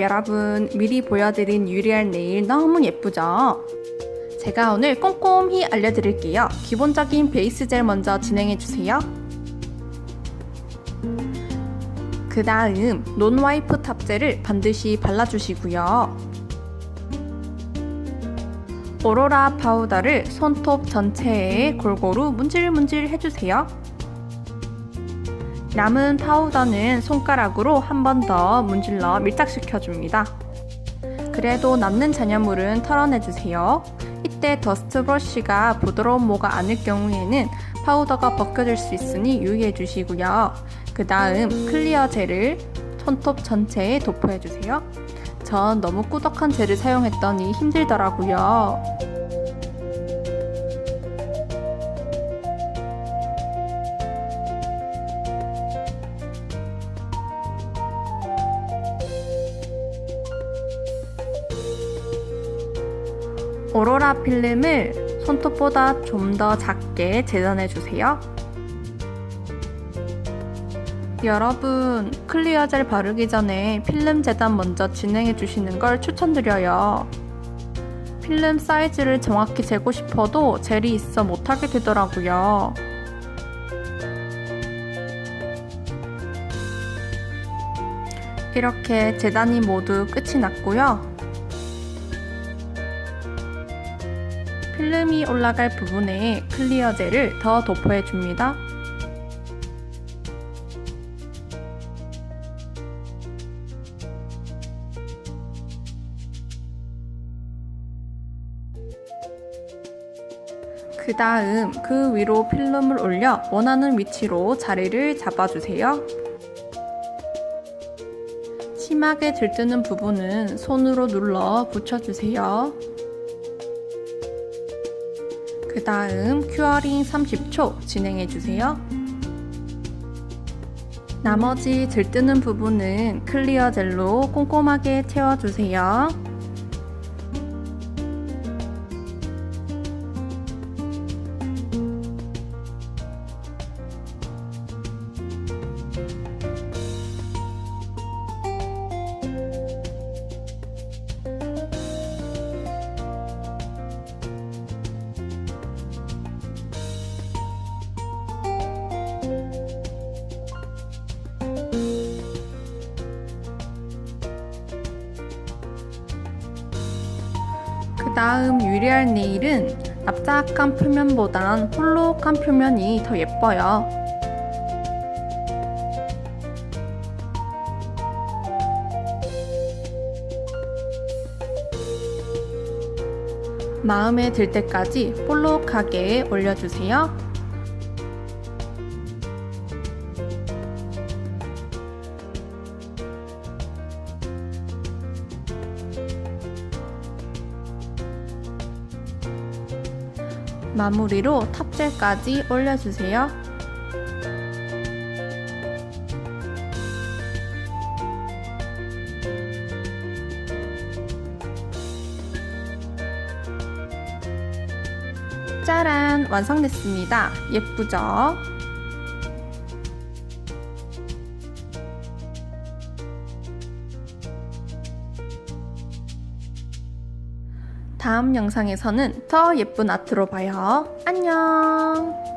여러분, 미리 보여드린 유리알 네일 너무 예쁘죠? 제가 오늘 꼼꼼히 알려드릴게요. 기본적인 베이스 젤 먼저 진행해주세요. 그 다음 논와이프 탑젤을 반드시 발라주시고요. 오로라 파우더를 손톱 전체에 골고루 문질문질 해주세요. 남은 파우더는 손가락으로 한 번 더 문질러 밀착시켜줍니다. 그래도 남는 잔여물은 털어내주세요. 이때 더스트 브러쉬가 부드러운 모가 아닐 경우에는 파우더가 벗겨질 수 있으니 유의해 주시고요. 그 다음 클리어 젤을 손톱 전체에 도포해 주세요. 전 너무 꾸덕한 젤을 사용했더니 힘들더라고요. 오로라 필름을 손톱보다 좀 더 작게 재단해 주세요. 여러분, 클리어 젤 바르기 전에 필름 재단 먼저 진행해 주시는 걸 추천드려요. 필름 사이즈를 정확히 재고 싶어도 젤이 있어 못하게 되더라고요. 이렇게 재단이 모두 끝이 났고요. 필름이 올라갈 부분에 클리어 젤을 더 도포해 줍니다. 그 다음 그 위로 필름을 올려 원하는 위치로 자리를 잡아주세요. 심하게 들뜨는 부분은 손으로 눌러 붙여주세요. 그 다음 큐어링 30초 진행해주세요. 나머지 들뜨는 부분은 클리어 젤로 꼼꼼하게 채워주세요. 그 다음 유리알 네일은 납작한 표면보단 볼록한 표면이 더 예뻐요. 마음에 들 때까지 볼록하게 올려주세요. 마무리로 탑젤까지 올려주세요. 짜란! 완성됐습니다. 예쁘죠? 다음 영상에서는 더 예쁜 아트로 봐요. 안녕!